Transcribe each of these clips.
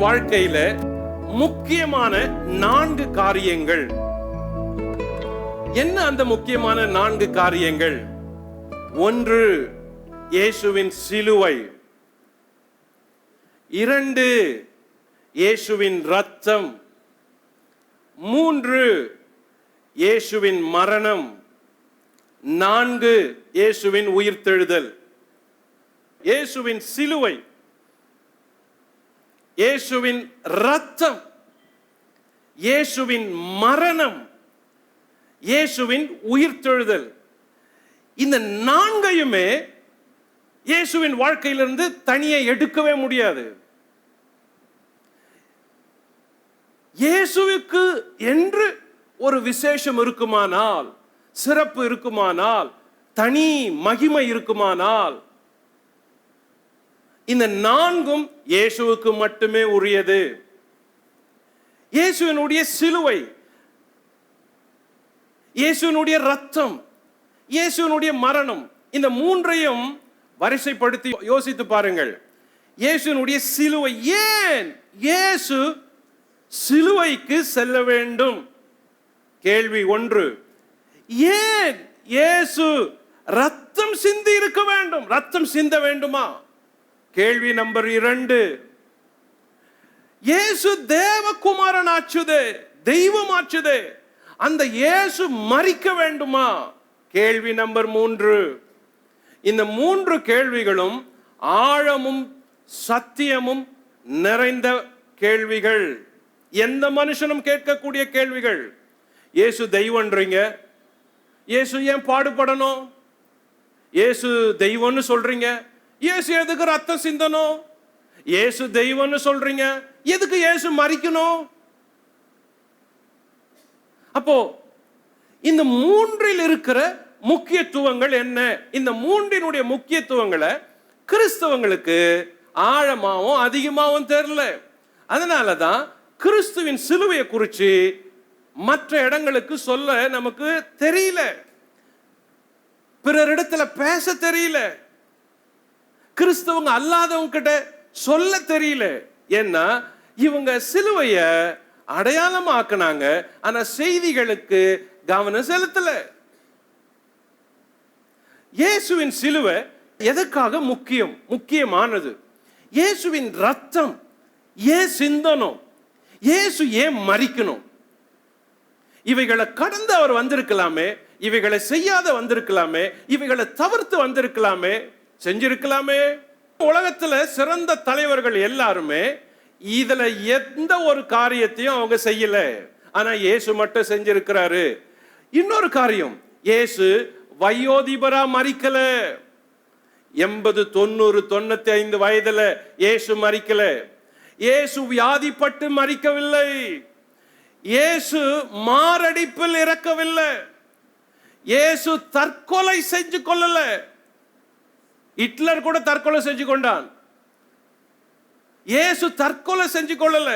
வாழ்க்கையில முக்கியமான நான்கு காரியங்கள். என்ன அந்த முக்கியமான நான்கு காரியங்கள்? ஒன்று இயேசுவின் சிலுவை. இரண்டு இயேசுவின் ரத்தம் மூன்று இயேசுவின் மரணம். நான்கு இயேசுவின் உயிர்த்தெழுதல். இயேசுவின் சிலுவை. இயேசுவின் ரத்தம் இயேசுவின் மரணம் இயேசுவின் உயிர்த்தெழுதல். இந்த நான்கையுமே இயேசுவின் வாழ்க்கையிலிருந்து தனியை எடுக்கவே முடியாது. இயேசுவுக்கு என்று ஒரு விசேஷம் இருக்குமானால் சிறப்பு இருக்குமானால் தனி மகிமை இருக்குமானால் இந்த நான்கும் இயேசுவுக்கு மட்டுமே உரியது. இயேசுவினுடைய சிலுவை இயேசுவினுடைய ரத்தம் இயேசுவினுடைய மரணம் இந்த மூன்றையும் வரிசைப்படுத்தி யோசித்து பாருங்கள். இயேசுவினுடைய சிலுவை ஏன் இயேசு சிலுவைக்கு செல்ல வேண்டும்? கேள்வி ஒன்று. ஏன் இயேசு ரத்தம் சிந்தி இருக்க வேண்டும்? ரத்தம் சிந்த வேண்டுமா? கேள்வி நம்பர் இரண்டு. இயேசு தேவகுமாரன் ஆச்சுது தெய்வம் ஆச்சுது அந்த இயேசு மறிக்க வேண்டுமா? கேள்வி நம்பர் மூன்று. இந்த மூன்று கேள்விகளும் ஆழமும் சத்தியமும் நிறைந்த கேள்விகள். எந்த மனுஷனும் கேட்கக்கூடிய கேள்விகள்? இயேசு தெய்வன்றீங்க. இயேசு ஏன் பாடுபடணும்? இயேசு தெய்வம்னு சொல்றீங்க. இயேசு எதுக்கு ரத்தம் சிந்தணும்? இயேசு தெய்வம்னு சொல்றீங்க. எதுக்கு இயேசு மறிக்கணும்? அப்போ இந்த மூன்றில் இருக்கிற முக்கியத்துவங்கள் என்ன? இந்த மூன்றினுடைய முக்கியத்துவங்களை கிறிஸ்தவங்களுக்கு ஆழமாவும் அதிகமாகவும் தெரியல அதனால தான் கிறிஸ்துவின் சிலுவையை குறித்து மற்ற இடங்களுக்கு சொல்ல நமக்கு தெரியல. பிறரிடத்துல பேச தெரியல. கிறிஸ்தவங்க அல்லாதவங்க கிட்ட சொல்ல தெரியல. ஏன்னா இவங்க சிலுவைய அடையாளமாக்குனாங்க. ஆனா செய்திகளுக்கு கவனம் செலுத்தல. இயேசுவின் சிலுவை எதற்காக முக்கியம்? முக்கியமானது. இயேசுவின் ரத்தம் ஏன் சிந்தனம் இயேசு ஏன் மறிக்கணும் இவைகளை கடந்து அவர் வந்திருக்கலாமே. இவைகளை செய்யாத வந்திருக்கலாமே. இவைகளை தவிர்த்து வந்திருக்கலாமே. செஞ்சிருக்கலாமே. உலகத்தில் சிறந்த தலைவர்கள் எல்லாருமே இதுல எந்த ஒரு காரியத்தையும் அவங்க செய்யல. ஆனா இயேசு மட்டும் செஞ்சிருக்கிறாரு. இன்னொரு காரியம் இயேசு வயோதிபரா மறிக்கல எண்பது தொண்ணூறு தொண்ணூத்தி ஐந்து வயதுல இயேசு மறிக்கல இயேசு வியாதிப்பட்டு மறிக்கவில்லை இயேசு மாரடைப்பில் இறக்கவில்லை. இயேசு தற்கொலை செஞ்சு கொள்ளலை ஹிட்லர் கூட தற்கொலை செஞ்சு கொண்டான். இயேசு தற்கொலை செஞ்சு கொள்ளல.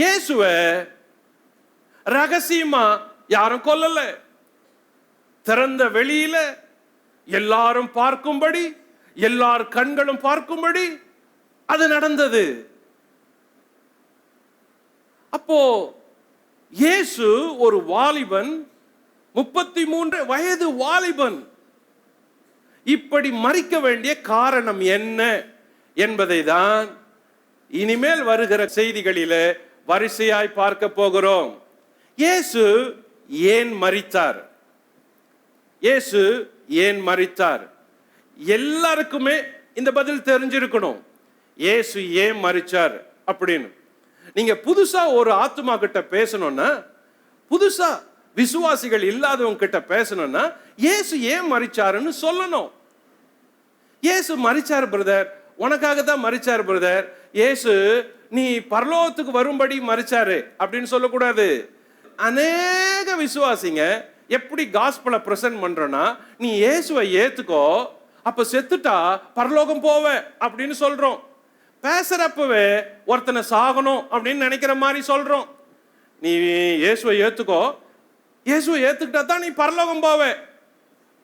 இயேசுவ ரகசியமா யாரும் கொல்லல. திறந்த வெளியில எல்லாரும் பார்க்கும்படி எல்லார் கண்களும் பார்க்கும்படி அது நடந்தது. அப்போ இயேசு ஒரு வாலிபன் முப்பத்தி மூன்று வயது வாலிபன் இப்படி மறிக்க வேண்டிய காரணம் என்ன என்பதை தான் இனிமேல் வருகிற செய்திகளில வரிசையாய் பார்க்க போகிறோம். இயேசு ஏன் மறித்தார் இயேசு ஏன் மறித்தார் எல்லாருக்குமே இந்த பதில் தெரிஞ்சிருக்கணும். இயேசு ஏன் மறிச்சார் அப்படின்னு. நீங்க புதுசா ஒரு ஆத்மா கிட்ட பேசணும்னா புதுசா விசுவாசிகள் இல்லாதவங்க கிட்ட பேசணும்னா இயேசு ஏன் மறிச்சாருன்னு சொல்லணும். இயேசு மறிச்சார் பிரதர். உனக்காக தான் மறிச்சார் பிரதர். இயேசு நீ பரலோகத்துக்கு வரும்படி மறிச்சாரு அப்படின்னு சொல்லக்கூடாது. அநேக விசுவாசிங்க எப்படி காஸ்பலை பிரசன்ட் பண்றோம்னா நீ இயேசுவை ஏத்துக்கோ அப்ப செத்துட்டா பரலோகம் போவ அப்படின்னு சொல்றோம். பேசுறப்பவே ஒருத்தனை சாகணும் அப்படின்னு நினைக்கிற மாதிரி சொல்றோம். நீ இயேசுவை ஏத்துக்கோ. இயேசுவை ஏத்துக்கிட்டா தான் நீ பரலோகம் போவ.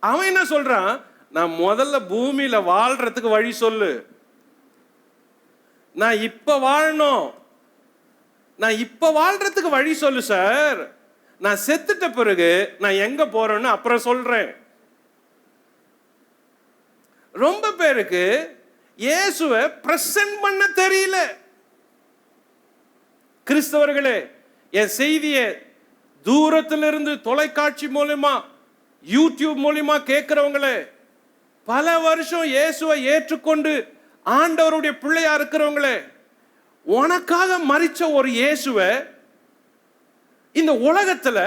அவன் என்ன சொல்றான்? நான் முதல்ல பூமியில வாழ்றதுக்கு வழி சொல்லு. நான் இப்ப வாழணும். நான் இப்ப வாழ்றதுக்கு வழி சொல்லு சார். நான் செத்துட்ட பிறகு நான் எங்க போறேன்னு அப்புறம் சொல்றேன். ரொம்ப பேருக்கு இயேசுவை பிரசன்ட் பண்ண தெரியல. கிறிஸ்தவர்களே என் செய்தியை தூரத்திலிருந்து தொலைக்காட்சி மூலிமா யூடியூப் மூலிமா கேட்கிறவங்களே பல வருஷம் இயேசுவை ஏற்றுக்கொண்டு ஆண்டவருடைய பிள்ளையா இருக்கிறவங்களே உனக்காக மறிச்ச ஒரு இயேசுவை இந்த உலகத்துல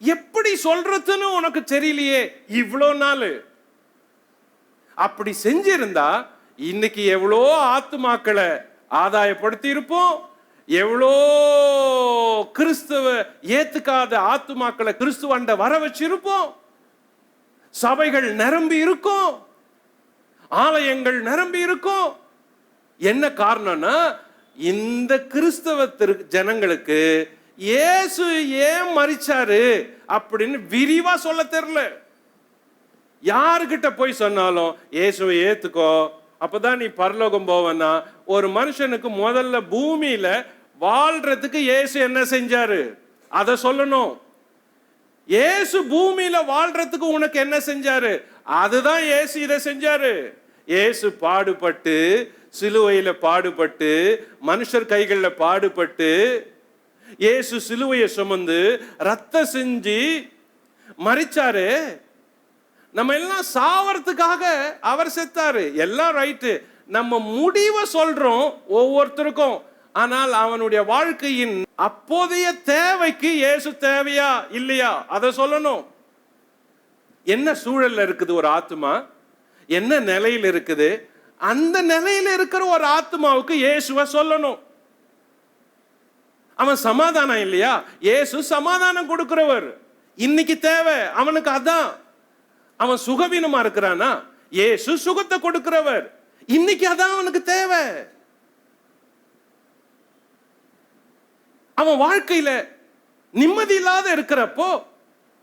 எப்படி சொல்றதுன்னு உனக்கு தெரியலையே இவ்வளோ நாள். அப்படி செஞ்சிருந்தா இன்னைக்கு எவ்வளோ ஆத்துமாக்களை ஆதாயப்படுத்தி இருப்போம் எவ்வளோ கிறிஸ்துவ ஏத்துக்காத ஆத்துமாக்களை கிறிஸ்துவண்ட வர வச்சிருப்போம் சபைகள் நிரம்பி இருக்கும். ஆலயங்கள் நிரம்பி இருக்கும். என்ன காரணம்னா இந்த கிறிஸ்தவ திரு ஜனங்களுக்கு இயேசு ஏன் மறிச்சாரு அப்படின்னு விரிவா சொல்ல தெரியல. யாருக்கிட்ட போய் சொன்னாலும் இயேசுவை ஏத்துக்கோ அப்பதான் நீ பரலோகம் போவனா ஒரு மனுஷனுக்கு முதல்ல பூமியில வாழ்றதுக்கு இயேசு என்ன செஞ்சாரு? அதை சொல்லணும். இயேசு பூமியில வாழ்றதுக்கு உனக்கு என்ன செஞ்சாரு? அதுதான் ஏசு இதை செஞ்சாரு. ஏசு பாடுபட்டு சிலுவையில் பாடுபட்டு மனுஷர் கைகளில் பாடுபட்டு இயேசு சிலுவையை சுமந்து ரத்த செஞ்சு மறிச்சாரு நம்ம எல்லாம் சாவறதுக்காக அவர் செத்தாரு. எல்லாம் ரைட்டு. நம்ம முடிவை சொல்றோம் ஒவ்வொருத்தருக்கும். ஆனால் அவனுடைய வாழ்க்கையின் அப்போதைய தேவைக்கு இயேசு தேவையா இல்லையா? அதை சொல்லணும். என்ன சூழல்ல இருக்குது ஒரு ஆத்மா என்ன நிலையில் இருக்குது? அந்த நிலையில இருக்கிற ஒரு ஆத்மாவுக்கு இயேசுவை சொல்லணும். அவன் சமாதானம் இல்லையா? இயேசு சமாதானம் கொடுக்கிறவர். இன்னைக்கு தேவை அவனுக்கு அதான். அவன் சுகவீனமா இருக்கிறானா? இயேசு சுகத்தை கொடுக்கிறவர். இன்னைக்கு அதான் அவனுக்கு தேவை. அவன் வாழ்க்கையில நிம்மதி இல்லாத இருக்கிறப்போ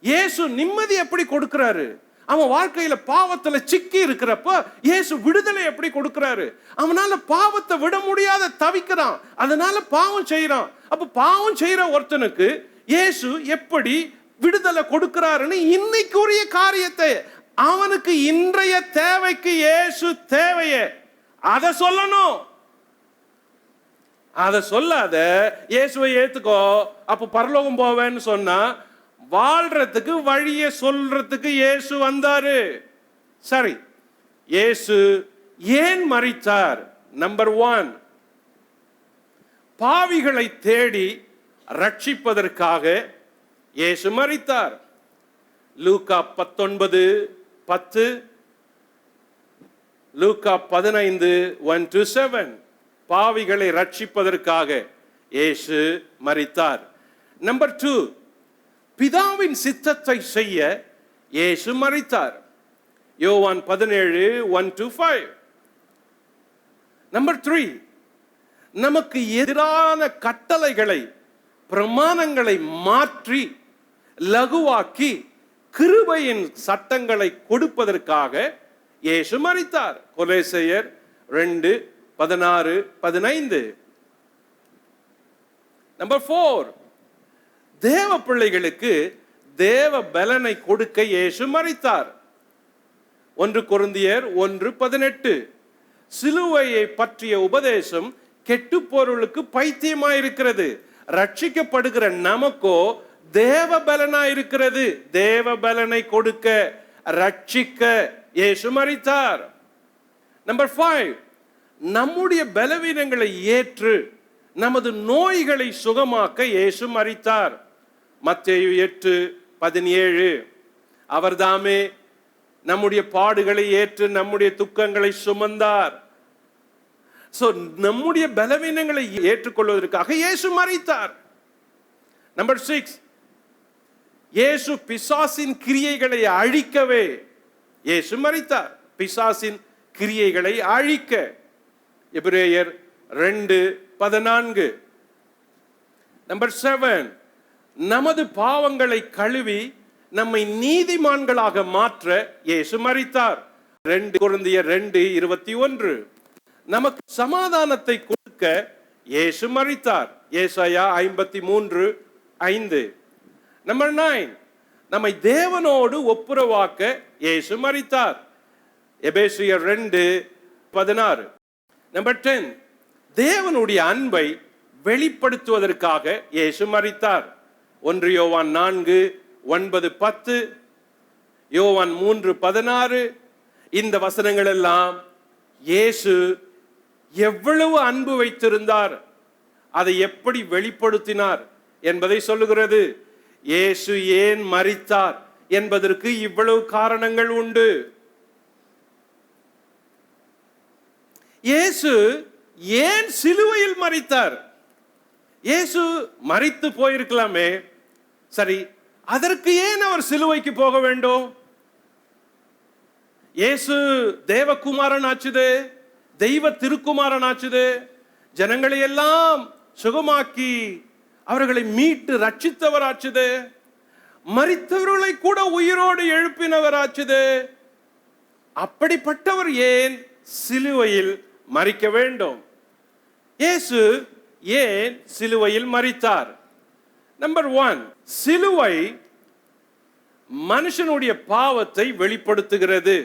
இயேசு நிம்மதி எப்படி கொடுக்கிறாரு? அவன் வாழ்க்கையில பாவத்துல சிக்கி இருக்கிறப்போ இயேசு விடுதலை எப்படி கொடுக்கிறாரு? அவனால பாவத்தை விட முடியாத தவிக்கிறான். அதனால பாவம் செய்யறான் அப்ப பாவம் செய்யற ஒருத்தனுக்கு இயேசு எப்படி விடுதலை கொடுக்கிறாருன்னு இன்னைக்குரிய காரியத்தை அவனுக்கு இன்றைய தேவைக்கு இயேசு தேவையே. அதை சொல்லணும். அதை சொல்லாத இயேசுவை ஏத்துக்கோ. அப்ப பரலோகம் போவேன்னு சொன்னா வாழ்றதுக்கு வழியை சொல்றதுக்கு இயேசு வந்தாரு. சரி இயேசு ஏன் மறித்தார் நம்பர் ஒன் பாவிகளை தேடி ரட்சிப்பதற்காக இயேசு மறித்தார் லூக்கா பத்தொன்பது பத்து லூக்கா பதினைந்து ஒன் டு செவன் பாவிகளை ரட்சிப்பதற்காக இயேசு மறித்தார் நம்பர் டூ பிதாவின் சித்தத்தை செய்ய இயேசு மறித்தார் யோவான் பதினேழு one to five number three நமக்கு எதிரான கட்டளைகளை பிரமாணங்களை மாற்றி லகுவாக்கி கிருபையின் சட்டங்களை கொடுப்பதற்காக இயேசு மறித்தார் கொலேசையர் ரெண்டு பதினாறு பதினைந்து. நம்பர் ஃபோர் தேவ பிள்ளைகளுக்கு தேவ பலனை கொடுக்க இயேசு மறைத்தார் ஒன்று கொருந்தியர் ஒன்று பதினெட்டு. சிலுவையை பற்றிய உபதேசம் கெட்டு பொருளுக்கு பைத்தியமாயிருக்கிறது. ரட்சிக்கப்படுகிற நமக்கோ தேவ பலனாயிருக்கிறது. தேவ பலனை கொடுக்க ரட்சிக்க இயேசு மறித்தார் நம்பர் ஃபைவ் நம்முடைய பலவீனங்களை ஏற்று நமது நோய்களை சுகமாக்க இயேசு மறித்தார் மத்தேயு எட்டு பதினேழு. அவர்தாமே நம்முடைய பாடுகளை ஏற்று நம்முடைய துக்கங்களை சுமந்தார். சோ நம்முடைய பலவீனங்களை ஏற்றுக்கொள்வதற்காக இயேசு மறைத்தார் நம்பர் சிக்ஸ் இயேசு பிசாசின் கிரியைகளை அழிக்கவே இயேசு மறைத்தார் பிசாசின் கிரியைகளை அழிக்க. எபிரேயர் ரெண்டு பதினான்கு. நம்பர் செவன் நமது பாவங்களை கழுவி நம்மை நீதிமான்களாக மாற்ற இயேசு மறித்தார் ரெண்டு குழந்தைய ரெண்டு இருபத்தி ஒன்று. நமக்கு சமாதானத்தை கொடுக்க இயேசு மறித்தார் ஏசாயா ஐம்பத்தி மூன்று ஐந்து. நம்பர் நைன் நம்மை தேவனோடு ஒப்புரவாக்க இயேசு மறித்தார் எபேசியர் ரெண்டு பதினாறு. நம்பர் டென் தேவனுடைய அன்பை வெளிப்படுத்துவதற்காக இயேசு மறித்தார் ஒன்று யோவான் நான்கு ஒன்பது பத்து யோவான் மூன்று பதினாறு. இந்த வசனங்கள் எல்லாம் இயேசு எவ்வளவு அன்பு வைத்திருந்தார் அதை எப்படி வெளிப்படுத்தினார் என்பதை சொல்லுகிறது. இயேசு ஏன் மறித்தார் என்பதற்கு இவ்வளவு காரணங்கள் உண்டு. இயேசு ஏன் சிலுவையில் மறித்தார் இயேசு மறித்து போயிருக்கலாமே சரி அதற்கு ஏன் அவர் சிலுவைக்கு போக வேண்டும்? இயேசு தேவகுமாரன் ஆச்சுது தெய்வ திருக்குமாரன் ஆச்சுது ஜனங்களை எல்லாம் சுகமாக்கி அவர்களை மீட்டு ரட்சித்தவர் ஆச்சுது மறித்தவர்களை கூட உயிரோடு எழுப்பினவர் ஆச்சுது அப்படிப்பட்டவர் ஏன் சிலுவையில் மறிக்க வேண்டும்? இயேசு ஏன் சிலுவையில் மறித்தார்? நம்பர் ஒன் சிலுவை மனுஷனுடைய பாவத்தை வெளிப்படுத்துகிறது.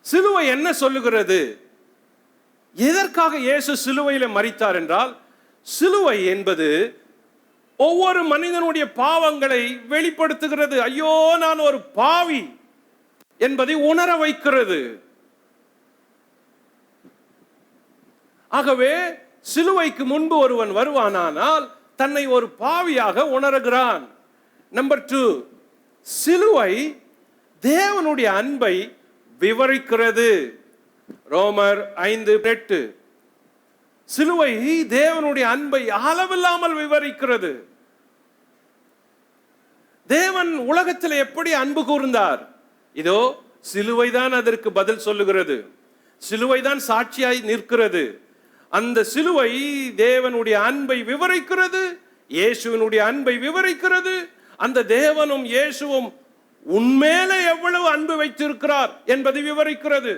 சிலுவை என்ன சொல்லுகிறது? எதற்காக இயேசு சிலுவையில் மறித்தார் என்றால் சிலுவை என்பது ஒவ்வொரு மனிதனுடைய பாவங்களை வெளிப்படுத்துகிறது. ஐயோ நான் ஒரு பாவி என்பதை உணர வைக்கிறது. ஆகவே சிலுவைக்கு முன்பு ஒருவன் வருவானானால் தன்னை ஒரு பாவியாக உணர்கிறான். நம்பர் டூ சிலுவை தேவனுடைய அன்பை விவரிக்கிறது. ரோமர் ஐந்து எட்டு. சிலுவை தேவனுடைய அன்பை அளவில்லாமல் விவரிக்கிறது. தேவன் உலகத்தில் எப்படி அன்பு கூர்ந்தார்? இதோ சிலுவை தான் அதற்கு பதில் சொல்லுகிறது. சிலுவை தான் சாட்சியாய் நிற்கிறது. அந்த சிலுவை தேவனுடைய அன்பை விவரிக்கிறது இயேசுவினுடைய அன்பை விவரிக்கிறது. அந்த தேவனும் இயேசுவும் உன்மேல எவ்வளவு அன்பு வைத்திருக்கிறார் என்பதை விவரிக்கிறது.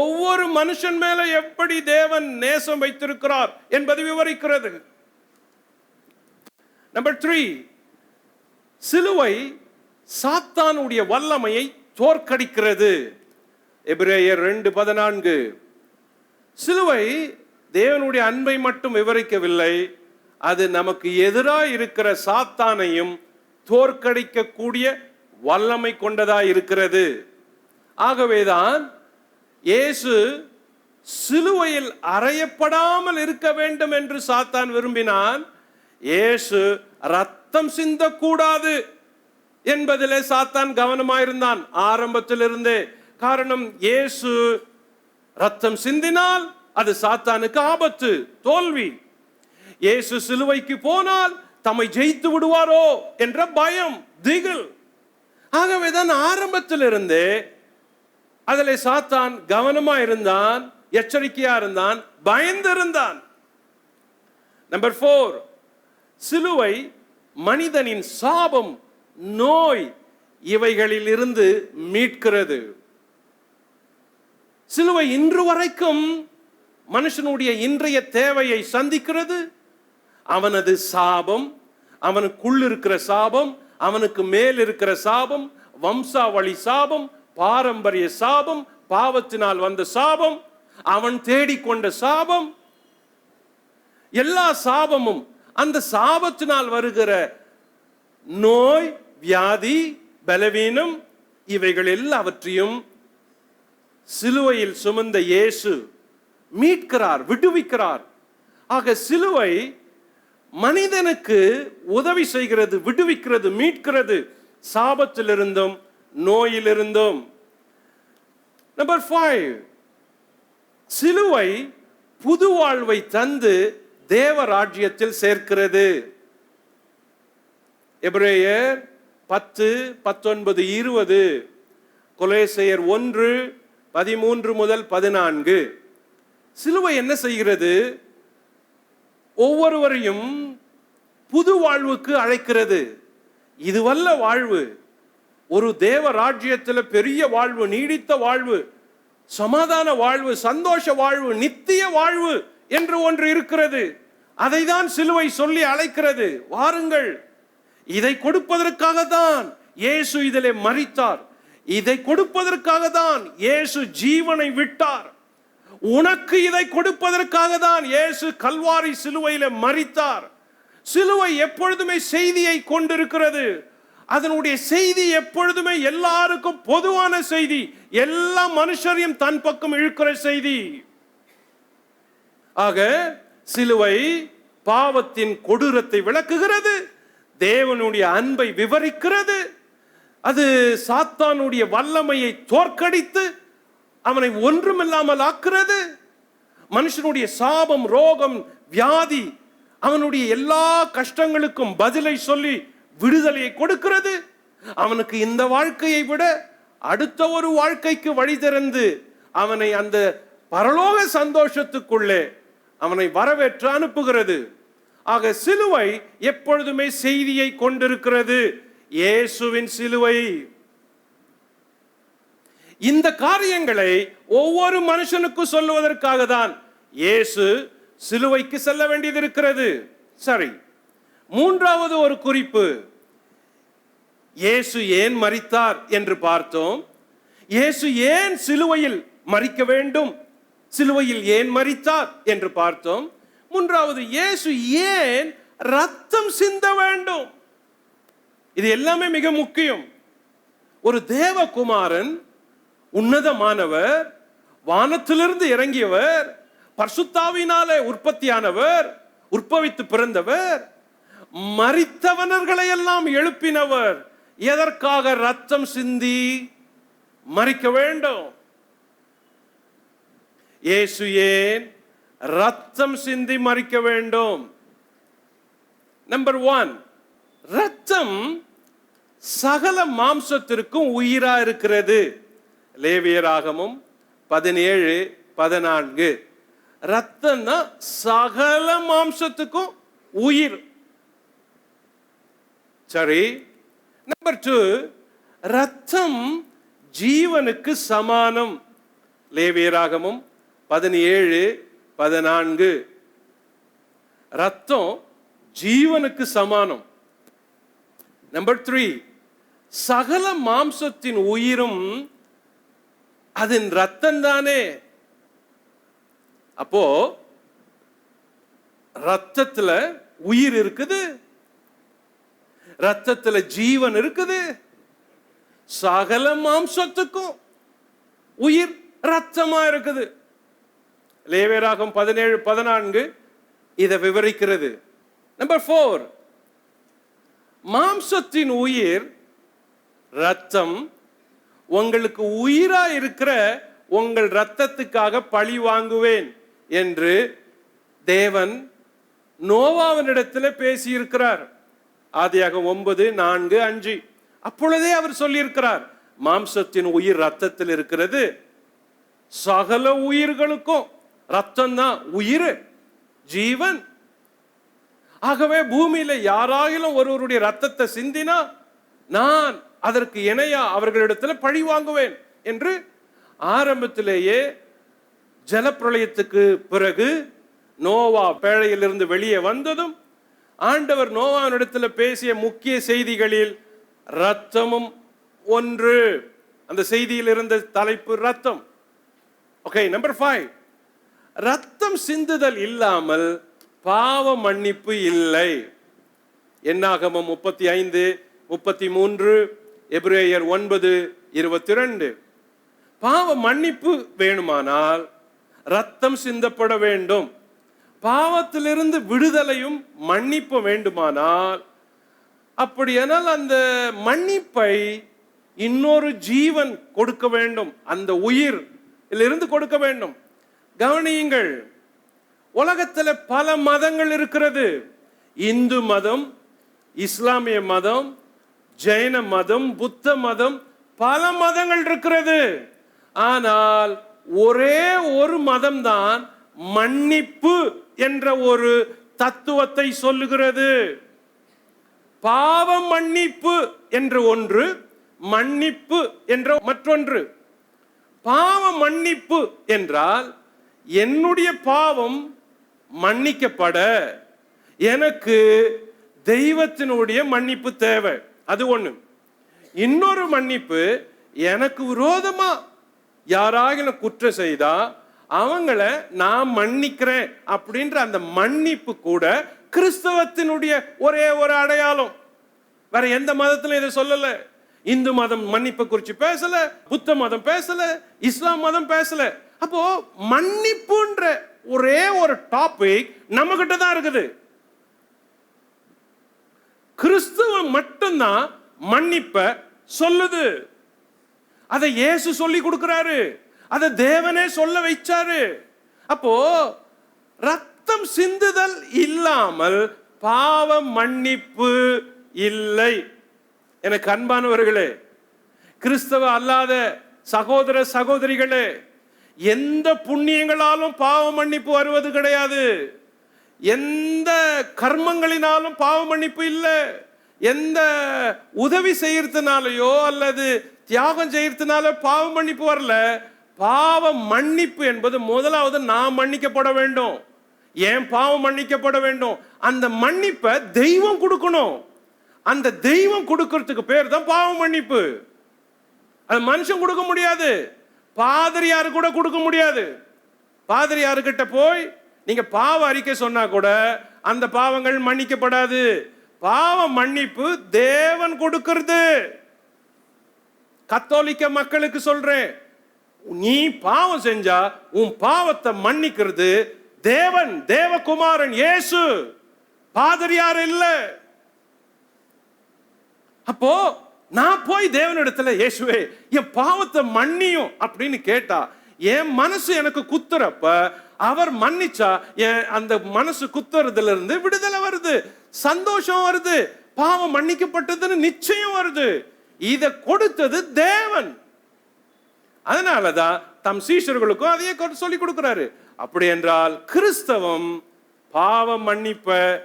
ஒவ்வொரு மனுஷன் மேல எப்படி தேவன் நேசம் வைத்திருக்கிறார் என்பதை விவரிக்கிறது. நம்பர் த்ரீ சிலுவை சாத்தானுடைய வல்லமையை தோற்கடிக்கிறது. எபிரேயர் ரெண்டு பதினான்கு சிலுவை தேவனுடைய அன்பை மட்டும் விவரிக்கவில்லை. அது நமக்கு எதிராக இருக்கிற சாத்தானையும் தோற்கடிக்கக்கூடிய வல்லமை கொண்டதா இருக்கிறது. ஆகவேதான் இயேசு சிலுவையில் அறையப்படாமல் இருக்க வேண்டும் என்று சாத்தான் விரும்பினான். இயேசு ரத்தம் சிந்தக்கூடாது என்பதிலே சாத்தான் கவனமாயிருந்தான் ஆரம்பத்திலிருந்தே. காரணம் இயேசு ரத்தம் சிந்தினால் அது சாத்தானுக்கு ஆபத்து தோல்வி. இயேசு சிலுவைக்கு போனால் தம்மை ஜெயித்து விடுவாரோ என்ற பயம் திகில். ஆகவே தான் ஆரம்பத்திலிருந்து அதில் சாத்தான் கவனமா இருந்தான் எச்சரிக்கையா இருந்தான் பயந்திருந்தான். நம்பர் ஃபோர் சிலுவை மனிதனின் சாபம் நோய் இவைகளில் இருந்து மீட்கிறது. சிலுவை இன்று வரைக்கும் மனுஷனுடைய இன்றைய தேவையை சந்திக்கிறது. அவனது சாபம் அவனுக்குள் இருக்கிற சாபம் அவனுக்கு மேல் இருக்கிற சாபம் வம்சாவளி சாபம் பாரம்பரிய சாபம் பாவத்தினால் வந்த சாபம் அவன் தேடிக்கொண்ட சாபம். எல்லா சாபமும் அந்த சாபத்தினால் வருகிற நோய் வியாதி பலவீனம் இவைகள் எல்லாவற்றையும் சிலுவையில் சுமந்த இயேசு மீட்கிறார் விடுவிக்கிறார். ஆக சிலுவை மனிதனுக்கு உதவி செய்கிறது விடுவிக்கிறது மீட்கிறது. சாபத்திலிருந்தும் நோயிலிருந்தும். நம்பர் ஃபைவ் சிலுவை புது வாழ்வை தந்து தேவ ராஜ்யத்தில் சேர்க்கிறது. எப்ரேயர் பத்து பத்தொன்பது இருபது. கொலேசையர் ஒன்று பதிமூன்று முதல் பதினான்கு. சிலுவை என்ன செய்கிறது? ஒவ்வொருவரையும் புது வாழ்வுக்கு அழைக்கிறது. இதுவல்ல வாழ்வு. ஒரு தேவ ராஜ்யத்தில் பெரிய வாழ்வு நீடித்த வாழ்வு சமாதான வாழ்வு சந்தோஷ வாழ்வு நித்திய வாழ்வு என்று ஒன்று இருக்கிறது. அதை தான் சிலுவை சொல்லி அழைக்கிறது. வாருங்கள். இதை கொடுப்பதற்காக தான் இயேசு இதிலே மறித்தார் இதை கொடுப்பதற்காக தான் இயேசு ஜீவனை விட்டார். உனக்கு இதை கொடுப்பதற்காக தான் இயேசு கல்வாரி சிலுவையில் மறித்தார் சிலுவை எப்பொழுதுமே செய்தியை கொண்டிருக்கிறது. அதனுடைய செய்தி எப்பொழுதுமே எல்லாருக்கும் பொதுவான செய்தி. எல்லா மனுஷரையும் தன் பக்கம் இழுக்கிற செய்தி. ஆக சிலுவை பாவத்தின் கொடூரத்தை விளக்குகிறது. தேவனுடைய அன்பை விவரிக்கிறது. அது சாத்தானுடைய வல்லமையை தோற்கடித்து அவனை ஒன்றுமில்லாமல் ஆக்குறது. மனுஷனுடைய சாபம் ரோகம் வியாதி அவனுடைய எல்லா கஷ்டங்களுக்கும் பதிலை சொல்லி விடுதலையை கொடுக்கிறது. அவனுக்கு இந்த வாழ்க்கையை விட அடுத்த ஒரு வாழ்க்கைக்கு வழி திறந்து அவனை அந்த பரலோக சந்தோஷத்துக்குள்ளே அவனை வரவேற்று அனுப்புகிறது. ஆக சிலுவை எப்பொழுதுமே செய்தியை கொண்டிருக்கிறது. இயேசுவின் சிலுவை. இந்த காரியங்களை ஒவ்வொரு மனுஷனுக்கும் சொல்லுவதற்காக தான் இயேசு சிலுவைக்கு செல்ல வேண்டியது இருக்கிறது சரி மூன்றாவது ஒரு குறிப்பு. இயேசு ஏன் மறித்தார் என்று பார்த்தோம். இயேசு ஏன் சிலுவையில் மறிக்க வேண்டும்? சிலுவையில் ஏன் மறித்தார் என்று பார்த்தோம். மூன்றாவது இயேசு ஏன் ரத்தம் சிந்த வேண்டும்? இது எல்லாமே மிக முக்கியம். ஒரு தேவகுமாரன் உன்னதமானவர் வானத்திலிருந்து இறங்கியவர் பர்சுத்தாவினாலே உற்பத்தியானவர் உற்பவித்து பிறந்தவர் மறித்தவனர்களை எல்லாம் எழுப்பினவர். எதற்காக ரத்தம் சிந்தி மறிக்க வேண்டும்? இயேசு ஏன் ரத்தம் சிந்தி மறிக்க வேண்டும்? நம்பர் ஒன் ரத்தம் சகல மாம்சத்திற்கும் உயிரா இருக்கிறது. லேவியராகமும் பதினேழு பதினான்கு. ரத்தம்னா சகல மாம்சத்துக்கும் உயிர். சரி நம்பர் டூ ரத்தம் ஜீவனுக்கு சமானம். லேவியராகமும் பதினேழு பதினான்கு. ரத்தம் ஜீவனுக்கு சமானம். நம்பர் த்ரீ சகல மாம்சத்தின் உயிரும் அதன் ரத்தம் தானே அப்போ ரத்தத்துல உயிர் இருக்குது. ரத்தத்துல ஜீவன் இருக்குது. சகல மாம்சத்துக்கும் உயிர் ரத்தமா இருக்குது. லேவேராகம் பதினேழு பதினான்கு இதை விவரிக்கிறது. நம்பர் ஃபோர் மாம்சத்தின் உயிர் ரத்தம் உங்களுக்கு உயிரா இருக்கிற உங்கள் ரத்தத்துக்காக பழி வாங்குவேன் என்று தேவன் நோவாவினிடத்தில் பேசியிருக்கிறார். ஆதியாக ஒன்பது நான்கு அஞ்சு. அப்பொழுதே அவர் சொல்லியிருக்கிறார் மாம்சத்தின் உயிர் ரத்தத்தில் இருக்கிறது. சகல உயிர்களுக்கும் ரத்தம் தான் உயிர் ஜீவன். ஆகவே பூமியில யாராகிலும் ஒருவருடைய ரத்தத்தை சிந்தினா நான் அதற்கு இணையா அவர்களிடத்தில் பழி வாங்குவேன் என்று ஆரம்பத்திலேயே ஜலப்பிரளயத்துக்கு பிறகு நோவா பேழையிலிருந்து வெளியே வந்ததும் ஆண்டவர் நோவாவினிடத்தில் பேசிய முக்கிய செய்திகளில் ரத்தமும் ஒன்று. அந்த செய்தியில் இருந்த தலைப்பு ரத்தம் ஓகே நம்பர் ஃபைவ் ரத்தம் சிந்துதல் இல்லாமல் பாவ மன்னிப்பு இல்லை. என்னாகமம் முப்பத்தி ஐந்து முப்பத்தி மூன்று எப்ரேயர் ஒன்பது இருபத்தி ரெண்டு பாவ மன்னிப்பு வேணுமானால் ரத்தம் சிந்தப்பட வேண்டும். பாவத்திலிருந்து விடுதலையும் மன்னிப்பு வேண்டுமானால் அப்படியானால் அந்த மன்னிப்பை இன்னொரு ஜீவன் கொடுக்க வேண்டும். அந்த உயிர் இருந்து கொடுக்க வேண்டும். கவனியுங்கள் உலகத்தில் பல மதங்கள் இருக்கிறது. இந்து மதம் இஸ்லாமிய மதம் ஜெயின மதம் புத்த மதம் பல மதங்கள் இருக்கிறது. ஆனால் ஒரே ஒரு மதம் தான் மன்னிப்பு என்ற ஒரு தத்துவத்தை சொல்லுகிறது. பாவ மன்னிப்பு என்ற ஒன்று மன்னிப்பு என்ற மற்றொன்று. பாவ மன்னிப்பு என்றால் என்னுடைய பாவம் மன்னிக்கப்பட எனக்கு தெய்வத்தினுடைய மன்னிப்பு தேவை. அது ஒன்று இன்னொரு மன்னிப்பு எனக்கு விரோதமா யாராகிலும் குற்றம் செய்தா அவங்கள நான் மன்னிக்கிறேன் அப்படின்ற அந்த மன்னிப்பு கூட கிறிஸ்தவத்தினுடைய ஒரே ஒரு அடையாளம். வேற எந்த மதத்திலும் இதை சொல்லலை. இந்து மதம் மன்னிப்பை குறித்து பேசல புத்த மதம் பேசல இஸ்லாம் மதம் பேசல. அப்போ மன்னிப்புன்ற ஒரே ஒரு டாபிக் நம்மகிட்ட தான் இருக்குது. கிறிஸ்துவம் மட்டும்தான் மன்னிப்ப சொல்லுது. அதை இயேசு சொல்லி கொடுக்கிறாரு. அதை தேவனே சொல்ல வைச்சாரு. அப்போ ரத்தம் சிந்துதல் இல்லாமல் பாவ மன்னிப்பு இல்லை. எனக்கு அன்பானவர்களே கிறிஸ்தவ அல்லாத சகோதர சகோதரிகளே எந்த புண்ணியங்களாலும் பாவ மன்னிப்பு வருவது கிடையாது. எந்த கர்மங்களினாலும் பாவ மன்னிப்பு இல்லை. எந்த உதவி செய்யறதுனாலயோ அல்லது தியாகம் செய்யறதுனால பாவ மன்னிப்பு வரல. பாவ மன்னிப்பு என்பது முதலாவது நான் மன்னிக்கப்பட வேண்டும். ஏன் பாவம் மன்னிக்கப்பட வேண்டும்? அந்த மன்னிப்பை தெய்வம் கொடுக்கணும். அந்த தெய்வம் கொடுக்கறதுக்கு பேர் தான் பாவ மன்னிப்பு. அது மனுஷன் கொடுக்க முடியாது. பாதிரியாரு கூட கொடுக்க முடியாது. பாதிரியாருக்கிட்ட போய் நீங்க பாவ அறிக்கை சொன்னா கூட அந்த பாவங்கள் மன்னிக்கப்படாது. பாவ மன்னிப்பு தேவன் கொடுக்கிறது. கத்தோலிக்க மக்களுக்கு சொல்றேன் நீ பாவம் செஞ்சா உன் பாவத்தை மன்னிக்கிறது தேவன் தேவகுமாரன் இயேசு. பாதிரியார் இல்ல. அப்போ நான் போய் தேவனிடத்துல இயேசுவே என் பாவத்தை மன்னியும் அப்படின்னு கேட்டா என் மனசு எனக்கு குத்துறப்ப அவர் மன்னிச்சா என் அந்த மனசு குத்துறதுல இருந்து விடுதலை வருது சந்தோஷம் வருது பாவம் மன்னிக்கப்பட்டதுன்னு நிச்சயம் வருது. இதை கொடுத்தது தேவன். அதனாலதான் தம் சீஷர்களுக்கும் அதையே சொல்லி கொடுக்கிறாரு. அப்படி என்றால் கிறிஸ்தவம் பாவ மன்னிப்ப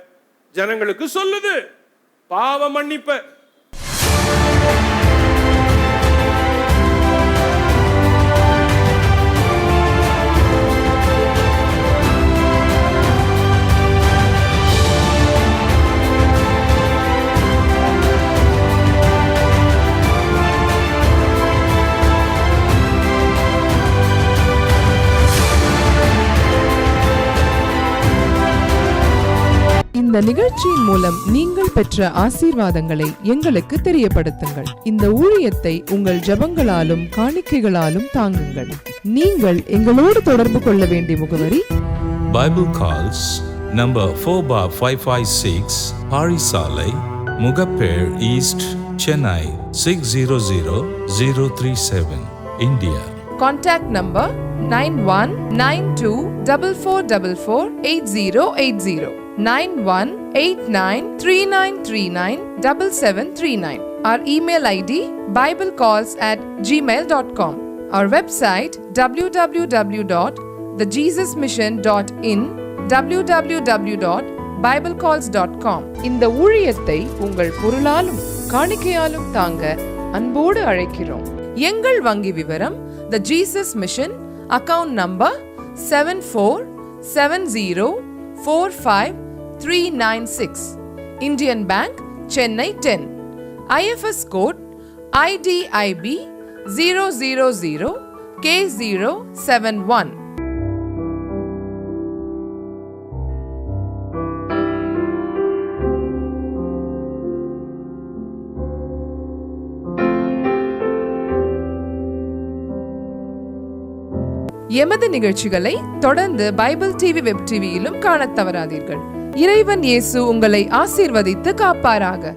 ஜனங்களுக்கு சொல்லுது. பாவ மன்னிப்ப இந்த நிகழ்ச்சியின் மூலம் நீங்கள் பெற்ற ஆசீர்வாதங்களை எங்களுக்கு தெரியப்படுத்துங்கள். இந்த ஊழியத்தை உங்கள் ஜெபங்களாலும் காணிக்கைகளாலும் தாங்குங்கள். நீங்கள் எங்களோடு தொடர்பு கொள்ள வேண்டிய முகவரி? Bible calls number 4 bar 556 Parisalai, Mugapur East, Chennai 600037, India. Contact number nine one nine two double four double four eight zero eight zero nine one eight nine three nine three nine double seven three nine Our email ID biblecalls at gmail.com. Our website www.thejesusmission.in www.biblecalls.com இந்த ஊழியத்தை உங்கள் பொருளாலும் காணிக்கையாலும் தாங்க அன்போடு அழைக்கிறோம். எங்கள் வங்கி விவரம் the Jesus mission account number seven four seven zero four five three nine six Indian bank Chennai ten IFS code IDIB zero zero zero K zero seven one எமது நிகழ்ச்சிகளை தொடர்ந்து பைபிள் டிவி வெப் டிவியிலும் காணத் தவறாதீர்கள். இறைவன் இயேசு உங்களை ஆசீர்வதித்து காப்பாராக.